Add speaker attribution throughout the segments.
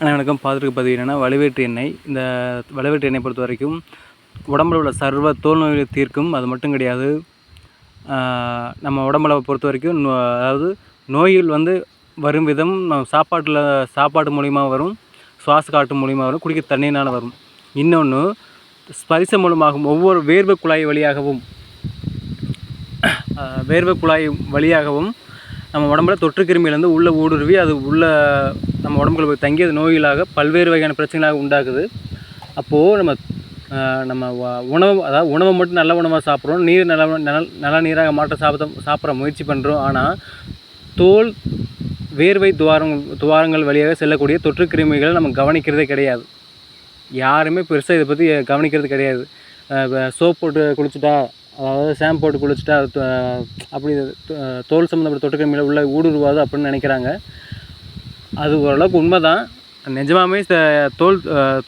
Speaker 1: ஆனால் பார்த்துருக்க பதிவு என்னென்னா வலுவேற்று எண்ணெய். இந்த வலுவேற்று எண்ணெய் பொறுத்த வரைக்கும் உடம்புல உள்ள சர்வ தோல் நோய்களை தீர்க்கும். அது மட்டும் கிடையாது. நம்ம உடம்புல பொறுத்த வரைக்கும் நோ- அதாவது நோய்கள் வந்து வரும் விதம் நம்ம சாப்பாட்டில் சாப்பாடு மூலிமா வரும் சுவாச காட்டு மூலிமா வரும் குடிக்க தண்ணினால் வரும். இன்னொன்று ஸ்பரிசம் மூலமாகவும் ஒவ்வொரு வேர்வை குழாய் வழியாகவும் வேர்வை குழாய் வழியாகவும் நம்ம உடம்புல தொற்று கிருமியிலேருந்து உள்ளே ஊடுருவி அது உள்ளே நம்ம உடம்புக்குள்ள போய் தங்கி அது நோய்களாக பல்வேறு வகையான பிரச்சனைகளாக உண்டாக்குது. அப்போது நம்ம நம்ம உணவு அதாவது உணவை மட்டும் நல்ல உணவாக சாப்பிட்றோம் நீர் நல்ல நல்ல நல்ல நீராக மாற்ற சாப்பிட சாப்பிட்ற முயற்சி பண்ணுறோம் ஆனால் தோல் வேர்வை துவாரம் துவாரங்கள் வழியாக செல்லக்கூடிய தொற்று கிருமிகளை நம்ம கவனிக்கிறதே கிடையாது. யாருமே பெருசாக இதை பற்றி கவனிக்கிறது கிடையாது. சோப் போட்டு குளிச்சுட்டா அதாவது ஷாம்பு போட்டு குளிச்சுட்டா அப்படி தோல் சம்மந்தப்பட்ட தொற்றுக்கிருமிகள் உள்ள ஊடுருவாது அப்படின்னு நினைக்கிறாங்க. அது ஓரளவுக்கு உண்மை தான் நிஜமாமே ச- தோல்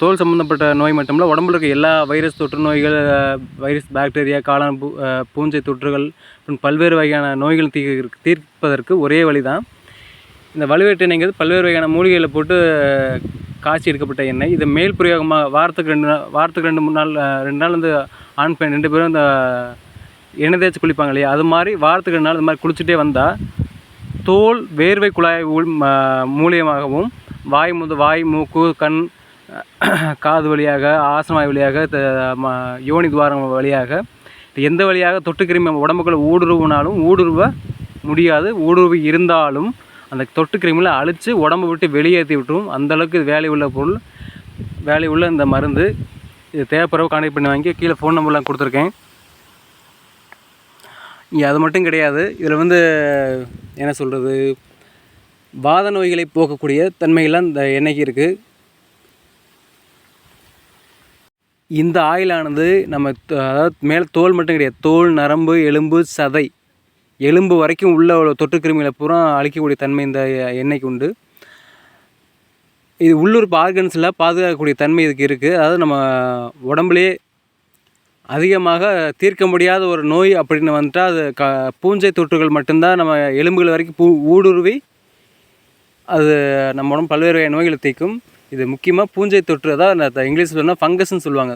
Speaker 1: தோல் சம்மந்தப்பட்ட நோய் மட்டுமில்ல உடம்புல இருக்க எல்லா வைரஸ் தொற்று நோய்கள் வைரஸ் பாக்டீரியா காளான் பூ பூஞ்சை தொற்றுகள் மற்றும் பல்வேறு வகையான நோய்கள் தீ தீர்ப்பதற்கு ஒரே வழி தான் இந்த வலுவேட்டு எண்ணெய்ங்கிறது பல்வேறு வகையான மூலிகைகளை போட்டு காய்ச்சி எடுக்கப்பட்ட எண்ணெய். இது மேல் பிரயோகமாக வாரத்துக்கு ரெண்டு நாள் வாரத்துக்கு ரெண்டு மூணு நாள் ரெண்டு நாள் வந்து ஆண் பெண் ரெண்டு பேரும் இந்த எண்ணெய் தேய்ச்சி குளிப்பாங்க இல்லையா? அது மாதிரி வாரத்துக்கு ரெண்டு நாள் இந்த மாதிரி குளிச்சுட்டே வந்தால் தோல் வேர்வை குழாய் உள் மூலியமாகவும் வாய் முது வாய் மூக்கு கண் காது வழியாக ஆசனவாய் வழியாக த- ம- யோனி துவாரம் வழியாக எந்த வழியாக தொட்டுக்கிருமி உடம்புக்குள்ள ஊடுருவினாலும் ஊடுருவ முடியாது. ஊடுருவி இருந்தாலும் அந்த தொட்டுக்கிருமியில் அழித்து உடம்பு விட்டு வெளியேற்றி விட்டுரும். அந்தளவுக்கு வேலை உள்ள பொருள். வேலை உள்ள இந்த மருந்து இது தேவைப்படுறவு கான்டெக்ட் பண்ணி வாங்கி கீழே ஃபோன் நம்பர்லாம் கொடுத்துருக்கேன். இங்கே அது மட்டும் கிடையாது. இதில் வந்து என்ன சொல்கிறது வாத நோய்களை போக்கக்கூடிய தன்மைகள்லாம் இந்த எண்ணெய்க்கு இருக்குது இந்த ஆயிலானது நம்ம அதாவது மேலே தோல் மட்டும் கிடையாது. தோல் நரம்பு எலும்பு சதை. எலும்பு வரைக்கும் உள்ள தொற்று கிருமிகளை பூரா அழிக்கக்கூடிய தன்மை இந்த எண்ணெய்க்கு உண்டு. இது உள்ளூர் ஆர்கன்ஸில் பாதுகாக்கக்கூடிய தன்மை இதுக்கு இருக்குது அதாவது நம்ம உடம்புலேயே அதிகமாக தீர்க்க முடியாத ஒரு நோய் அப்படின்னு வந்துட்டால் அது க பூஞ்சை தொற்றுகள் மட்டும்தான் நம்ம எலும்புகள் வரைக்கும் பூ ஊடுருவி அது நம்ம உடம்பு பல்வேறு வகை நோய்களை தீர்க்கும். இது முக்கியமாக பூஞ்சை தொற்று அதாவது இங்கிலீஷில் சொன்னால் ஃபங்கஸ்ன்னு சொல்லுவாங்க.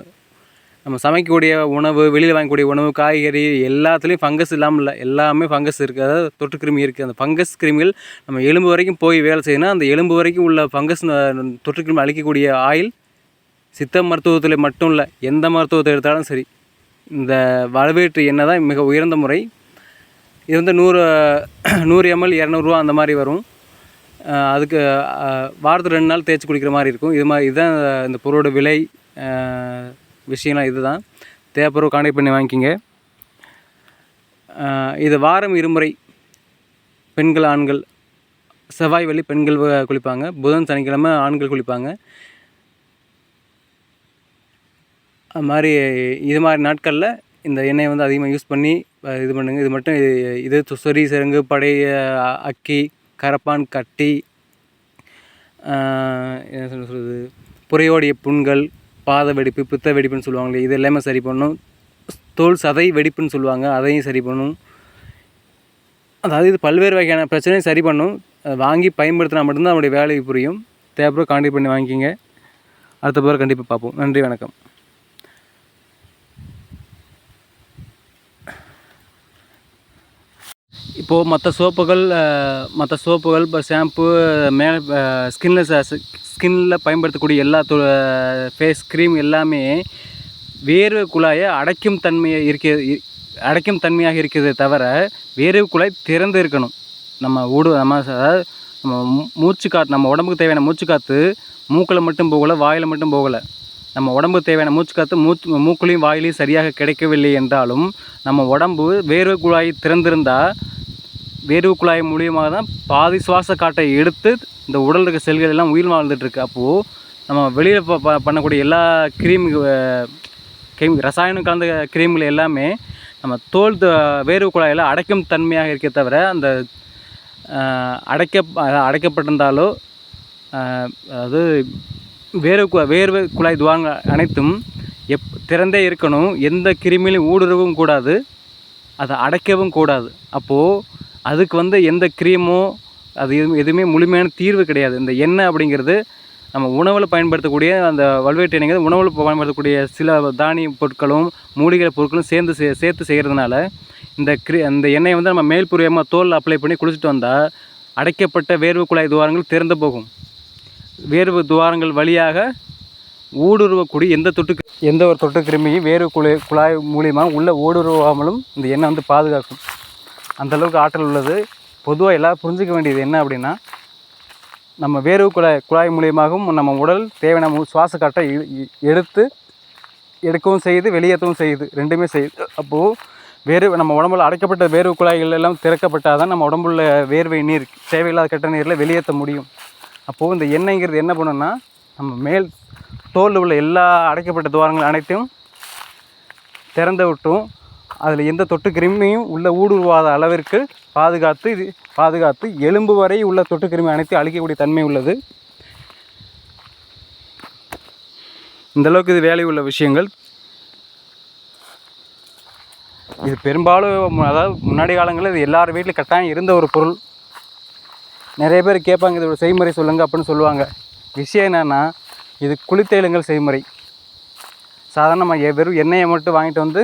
Speaker 1: நம்ம சமைக்கக்கூடிய உணவு வெளியில் வாங்கக்கூடிய உணவு காய்கறி எல்லாத்துலேயும் ஃபங்கஸ் இல்லாமல் இல்லை. எல்லாமே ஃபங்கஸ் இருக்குது அதாவது தொற்று கிருமி இருக்குது அந்த ஃபங்கஸ் கிருமிகள் நம்ம எலும்பு வரைக்கும் போய் வேலை செய்யணும் அந்த எலும்பு வரைக்கும் உள்ள ஃபங்கஸ் தொற்று கிருமி அழிக்கக்கூடிய ஆயில் சித்த மருத்துவத்தில் மட்டும் இல்லை எந்த மருத்துவத்தை எடுத்தாலும் சரி. இந்த வரவேற்று எண்ணெய் தான் மிக உயர்ந்த முறை. இது வந்து நூறு நூறு எம்எல் இரநூறுவா அந்த மாதிரி வரும். அதுக்கு வாரத்துக்கு ரெண்டு நாள் தேய்ச்சி குடிக்கிற மாதிரி இருக்கும். இது மாதிரி இதுதான் இந்த பொருளோட விலை விஷயம்லாம் விஷயம்லாம் இதுதான். தேவைப்படுற கான்டாக்ட் பண்ணி வாங்கிக்கிங்க. இது வாரம் இருமுறை பெண்கள் ஆண்கள் செவ்வாய் வழி பெண்கள் குளிப்பாங்க. புதன் சனிக்கிழமை ஆண்கள் குளிப்பாங்க. அது மாதிரி இது மாதிரி நாட்களில் இந்த எண்ணெயை வந்து அதிகமாக யூஸ் பண்ணி இது பண்ணுங்க. இது மட்டும் இது- இது து- சொறி செருங்கு படை அக்கி கரப்பான் கட்டி என்ன சொல்ல சொல்கிறது புறையோடைய புண்கள் பாத வெடிப்பு பித்த வெடிப்புன்னு சொல்லுவாங்களே இது எல்லாமே சரி பண்ணும். தோல் சதை வெடிப்புன்னு சொல்லுவாங்க அதையும் சரி பண்ணும். அதாவது இது பல்வேறு வகையான பிரச்சனையும் சரி பண்ணும். அதை வாங்கி பயன்படுத்தினா மட்டும்தான் நம்முடைய வேலை புரியும். தேவைப்பட கான்டாக்ட் பண்ணி வாங்கிக்கிங்க. அடுத்த பிறகு கண்டிப்பாக பார்ப்போம். நன்றி வணக்கம். இப்போது மற்ற சோப்புகள் மற்ற சோப்புகள் இப்போ ஷாம்பு மேலே ஸ்கின்ல ஸ்கின்னில் பயன்படுத்தக்கூடிய எல்லா ஃபேஸ் க்ரீம் எல்லாமே வேர்வை குழாயை அடைக்கும் தன்மையை இருக்க அடைக்கும் தன்மையாக இருக்கிறதே தவிர வேர்வை குழாய் திறந்து இருக்கணும். நம்ம ஊடு நம்ம அதாவது நம்ம மூச்சு காற்று நம்ம உடம்புக்கு தேவையான மூச்சு காற்று மூக்கில் மட்டும் போகலை வாயில் மட்டும் போகலை. நம்ம உடம்புக்கு தேவையான மூச்சு காற்று மூச்சு மூக்குலையும் வாயிலையும் சரியாக கிடைக்கவில்லை என்றாலும் நம்ம உடம்பு வேர்வை குழாய் திறந்திருந்தால் வேர்வை குழாய் மூலியமாக தான் பாதி சுவாச காட்டை எடுத்து இந்த உடல் இருக்க செல்கள் எல்லாம் உயிர் வாழ்ந்துட்டுருக்கு. அப்போது நம்ம வெளியில் ப ப- பண்ணக்கூடிய எல்லா கிரீம் கிரீம் ரசாயனம் கலந்த கிரீம்கள் எல்லாமே நம்ம தோல் வேர்வு வேர்வை குழாயில் அடைக்கும் தன்மையாக இருக்கே தவிர அந்த அடைக்க அடைக்கப்பட்டிருந்தாலோ அதாவது வேர்வை கு வேர்வை குழாய் துவாரங்கள் அனைத்தும் எப் திறந்தே இருக்கணும். எந்த கிருமியிலும் ஊடுருவும் கூடாது. அதை அடைக்கவும் கூடாது. அப்போது அதுக்கு வந்து எந்த க்ரீமோ அது எதுவும் எதுவுமே முழுமையான தீர்வு கிடையாது. இந்த எண்ணெய் அப்படிங்கிறது நம்ம உணவில் பயன்படுத்தக்கூடிய அந்த வல்வேட்டு எண்ணெய் உணவில் பயன்படுத்தக்கூடிய சில தானிய பொருட்களும் மூலிகை பொருட்களும் சேர்ந்து சே சேர்த்து செய்கிறதுனால இந்த க்ரி அந்த எண்ணெயை வந்து நம்ம மேல்புரியமாக தோல் அப்ளை பண்ணி குளிச்சுட்டு வந்தால் அடைக்கப்பட்ட வேர்வு குழாய் துவாரங்கள் திறந்து போகும். வேர்வு துவாரங்கள் வழியாக ஊடுருவக்கூடிய எந்த தொட்டு எந்த ஒரு தொட்டு கிருமியும் வேர்வை குழாய் குழாய் மூலியமாக உள்ளே ஊடுருவாமலும் இந்த எண்ணெய் வந்து பாதுகாக்கும். அந்தளவுக்கு ஆற்றல் உள்ளது. பொதுவாக எல்லோரும் புரிஞ்சுக்க வேண்டியது என்ன அப்படின்னா நம்ம வேர்வை குழாய் குழாய் மூலியமாகவும் நம்ம உடல் தேவையான சுவாச காட்டை எடுத்து எடுக்கவும் செய்யுது வெளியேற்றவும் செய்யுது. ரெண்டுமே செய்யுது அப்போது வேர்வை நம்ம உடம்புல அடைக்கப்பட்ட வேர்வை குழாய்கள் எல்லாம் திறக்கப்பட்டால் தான் நம்ம உடம்புல வேர்வை நீர் தேவையில்லாத கெட்ட நீரில் வெளியேற்ற முடியும். அப்போது இந்த எண்ணெய்ங்கிறது என்ன பண்ணுன்னா நம்ம மேல் தோலில் உள்ள எல்லா அடைக்கப்பட்ட துவாரங்கள் அனைத்தையும் திறந்து விட்டும். அதில் எந்த தொட்டு கிருமியும் உள்ள ஊடுருவாத அளவிற்கு பாதுகாத்து இது பாதுகாத்து எலும்பு வரை உள்ள தொட்டு கிருமி அனைத்து அழிக்கக்கூடிய தன்மை உள்ளது. இந்த அளவுக்கு இது வேலை உள்ள விஷயங்கள். இது பெரும்பாலும் அதாவது முன்னாடி காலங்களில் இது எல்லார் வீட்லையும் கட்டாயம் இருந்த ஒரு பொருள். நிறைய பேர் கேட்பாங்க இதோட செய்முறை சொல்லுங்கள் அப்படின்னு சொல்லுவாங்க. விஷயம் என்னன்னா இது குளித்தேலுங்கள் செய்முறை. சாதாரணமாக வெறும் எண்ணெயை மட்டும் வாங்கிட்டு வந்து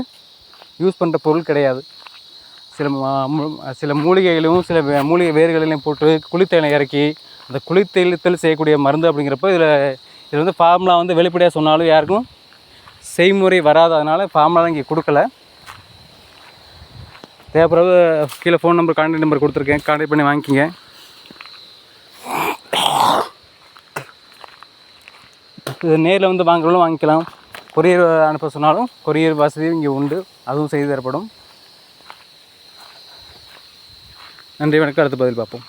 Speaker 1: யூஸ் பண்ணுற பொருள் கிடையாது. சில மு- சில மூலிகைகளையும் சில மூலிகை வேர்களையும் போட்டு குளித்தேலை இறக்கி அந்த குளித்தெழுத்தல் செய்யக்கூடிய மருந்து அப்படிங்கிறப்ப இதில் இதில் வந்து ஃபார்முலா வந்து வெளிப்படையாக சொன்னாலும் யாருக்கும் செய்முறை வராததுனால ஃபார்முலா இங்கே கொடுக்கல. தேவைப்படுறது கீழே ஃபோன் நம்பர் கான்டாக்ட் நம்பர் கொடுத்துருக்கேன். கான்டாக்ட் பண்ணி வாங்கிக்கிங்க. இது நேரில் வந்து வாங்குறவங்களும் வாங்கிக்கலாம். கொரியர் அனுப்ப சொன்னாலும் கொரியர் வசதியும் இங்கே உண்டு. அதுவும் செய்து தரப்படும். நன்றி வணக்கம். அடுத்த பதில் பார்ப்போம்.